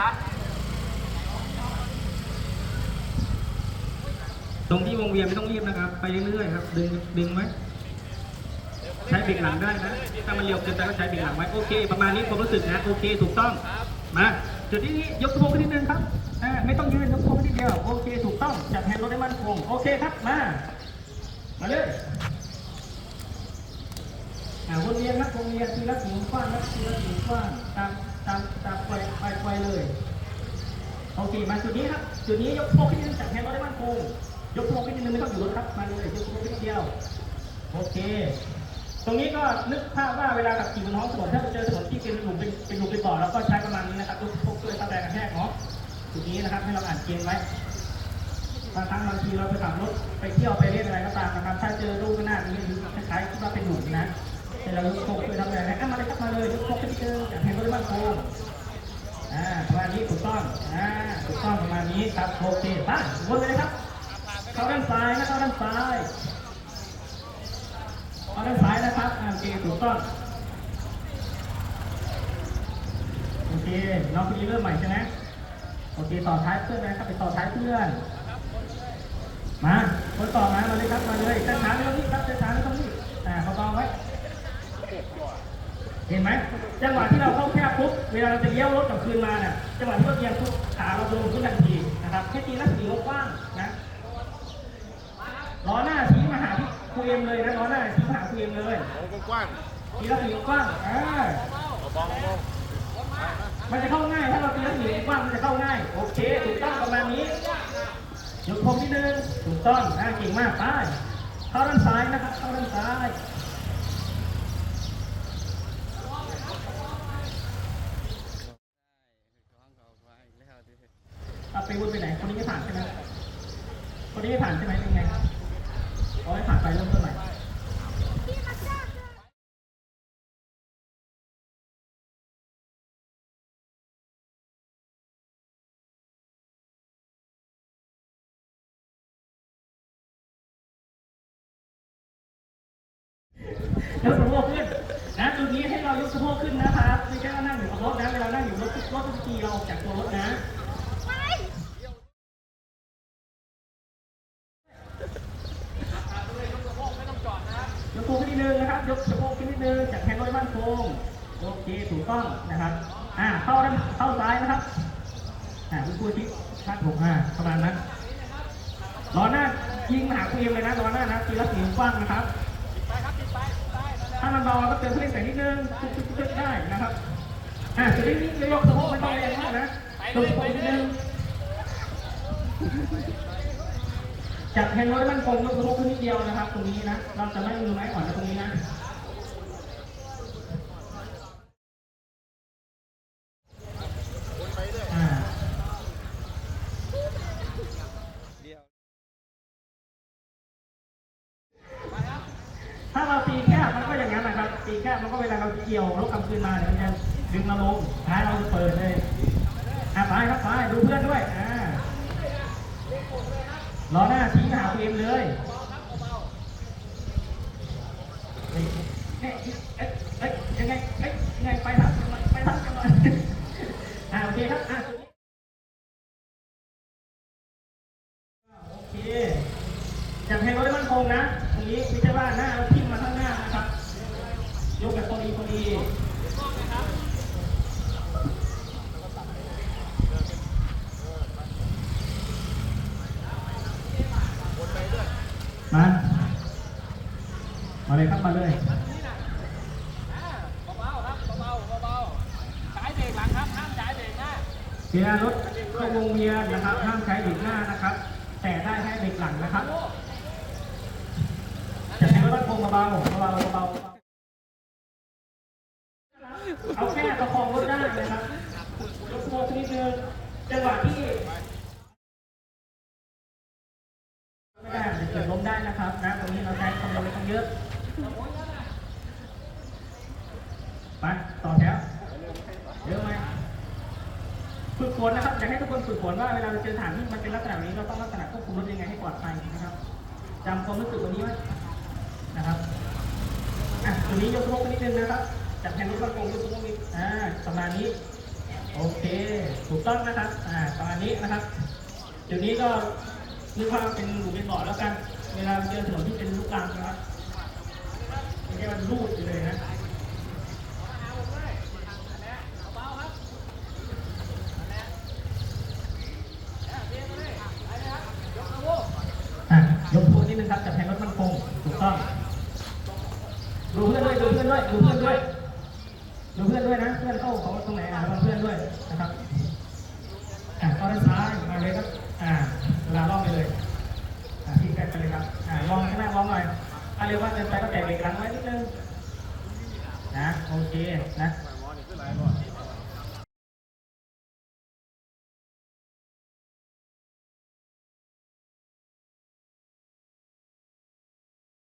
นะตรงที่วงเวียนไม่ต้องรีบนะครับ ไปเรื่อยๆครับ ดึงดึงไว้ใช้เบรกหลังได้นะ ถ้ามันเร็วเกินไปก็ใช้เบรกหลังไว้ โอเค ประมาณนี้ความรู้สึกนะ โอเค ถูกต้อง มา จุดที่นี้ยกสะโพกขึ้นนิดนึงครับไม่ต้องยืนยกสะโพกขึ้นนิดเดียว โอเค ถูกต้อง จับแฮนด์รถให้มั่นคง โอเคครับ มา มาเลยวนเวียนครับวนเวียนทีละสีกว้างครับทีละสีกว้างตามตามตามไป ไปเลยโอเคมาจุดนี้ครับจุดนี้ยกสะโพกขึ้นนิดนึงจับแฮนด์รถให้มั่นคงยกสะโพกขึ้นนิดนึงไม่ต้องอยู่รถครับมาเลยยกสะโพกขึ้นเดียวโอเค ตรงนี้ก็นึกภาพว่าเวลาขับขี่บนท้องถนนถ้าเราเจอถนนที่เป็นหลุมเป็นเป็นหลุมเป็นบ่อเราก็ใช้ประมาณนี้นะครับยกพวกช่วยตั้งแรงกระแทกเนาะจุดนี้นะครับให้เราอ่านเกณฑ์ไว้บางครั้งบางทีเราไปขับรถไปเที่ยวไปเล่นอะไรก็ตามนะครับถ้าเจอรูปหน้านี้หรือคล้ายๆคิดว่าเป็นหลุมนะให้เรายกพวกช่วยทำแรงนะอะมาเลยครับมาเลยยกพวกขึ้นนิดนึงจากแฮนด์รถมั่นคง อ่าประมาณนี้ถูกต้องอ่าถูกต้องประมาณนี้ครับโอเคไปวนเลยครับ เข้าด้านซ้ายนะเข้าด้านซ้ายเอาด้านซ้ายนะครับโอเคถูกต้องโอเคน้องคนนี้เริ่มใหม่ใช่ไหมโอเคต่อท้ายเพื่อนนะครับไปต่อท้ายเพื่อน มาคนต่อมามาเลยครับมาเลยเส้นทางไม่ต้องรีบครับเส้นทางไม่ต้องรีบอ่าเบาๆไว้ เห็นไหมจังหวะที่เราเข้าแคบปุ๊บเวลาเราจะเลี้ยวรถกลับคืนมาเนี่ยจังหวะที่เราเอียงปุ๊บขาเราจะลงขึ้นทันทีนะครับแค่ตีรัศมีกว้างนะล้อหน้าชี้มาหาครูเอ็มเลยนะล้อหน้าชี้มาหาครูเอ็มเลยกว้างทีละสีกว้างอ่าบออมันจะเข้าง่ายถ้าเราทีละสีกว้างมันจะเข้าง่ายโอเคถูกต้องประมาณนี้ยกพงที่หนึ่งถูกต้องอ่าเก่งมากไปเข้าด้านซ้ายนะครับเข้าด้านซ้ายเอา ไปวนไปไหน คนนี้ไม่ผ่านใช่ไหมคนนี้ไม่ผ่านใช่ไหมเป็นไงเอาให้ผ่านไปเริ่มต้นใหม่ยกสะโพกขึ้นนะจุดนี้ให้เรายกสะโพกขึ้นนะครับไม่ใช่ว่านั่งอยู่กับรถนะเวลานั่งอยู่รถรถทุกทีเราออกจากตัวรถนะยกสะโพกขึ้นนิดนึงนะครับ ยกสะโพกขึ้นนิดนึงจากแขนรถให้มั่นคงโอเคถูกต้องนะครับอ่าเข้าด้านเข้าซ้ายนะครับอ่าคุณครูที่ชัดผมอ่าประมาณนั้นล้อหน้ายิงมาหาครูเอ็มเลยนะล้อหน้านะทีละสีกว้างนะครับถ้ามันเบาก็เติมเพิ่มใส่นิดนึงจุดๆได้นะครับอ่าจุดนี้นี่ยกสะโพกไม่ต้องแรงมากนะยกสะโพกนิดนึง จับแฮนด์รถให้มันคงยกสะโพกขึ้นนิดเดียวนะครับ ตรงนี้นะ เราจะไม่มือไม้อ่อนนตรงนี้นะอ่าถ้าเราตีแคบมันก็อย่างนั้นนะครับ ตีแคบมันก็เวลาเราเกี่ยวรถกลับคืนมาเนี่ยมันจะดึงมาลงท้ายเราจะเปิดเลยอะไปครับไปดูเพื่อนด้วยอ่า ล้อหน้าชี้หาตัวเองเลยเฮ้ยเอ๊ะเอ๊ะเอ๊ะยังไงเอ๊ะยังไงไปทักไปทักกันหน่อยอ่าโอเคครับอะโอเคอย่ากให้รถมั่นคงนะตรงนี้ไม่ใช่ว่าหน้าเราทิ่มมาข้างหน้านะครับยกแบบพอดีพอดีมา มาเลยครับมาเลยเบาๆครับเบาๆเบาๆใช้เบรกหลังครับห้ามใช้เบรกหน้าเวลารถเข้าวงเวียนนะครับห้ามใช้เบรกหน้านะครับ แต่ได้ให้เบรกหลังนะครับจะใช้รถมั่นคงเบาๆเบาๆเบาๆเอาแค่ประคองรถได้นะครับยกโมนิดนึงจังหวะที่ ไม่ได้เดี๋ยวเกิดล้มได้นะครับนะตรงนี้เราใช้ความเร็วไม่ต้องเยอะไปต่อแถวเยอะไหม ฝึกฝนนะครับอยากให้ทุกคนฝึกฝนว่าเวลาเราเจอฐานที่มันเป็นลักษณะนี้เราต้องลักษณะควบคุมรถยังไงให้ปลอดภัยนะครับจำความรู้สึกวันนี้ไว้นะครับอะตัวนี้ยกโลกนิดนึงนะครับจับแฮนรถมันคงยกโลกนิดอ่าประมาณนี้โอเคถูกต้องนะครับอ่าประมาณนี้นะครับเดี๋ยวนี้ก็นึกว่าเป็นหลุมเป็นบ่อแล้วกัน เวลาเจอถนนที่เป็นลูกรังนะครับไม่ใช่มันรูดอยู่เลยนะยกโพนิดนึง ครับจับแผงรถมันคงถูกต้องดูเพื่อนด้วยดูเพื่อนด้วยดูเพื่อนด้วยดูเพื่อนด้วยนะเพื่อนเข้าของตรงไหนอะระวังเพื่อนด้วยนะครับอะเข้าด้านซ้ายมาเลยครับอ่าเวลาล่องไปเลยอ่าที่ใกล้ไปเลยครับอ่าลองข้างหน้าลองหน่อยถ้าเร็วว่าเกินไปก็แตะเบรกหลังไว้นิดนึงนะโอเคนะ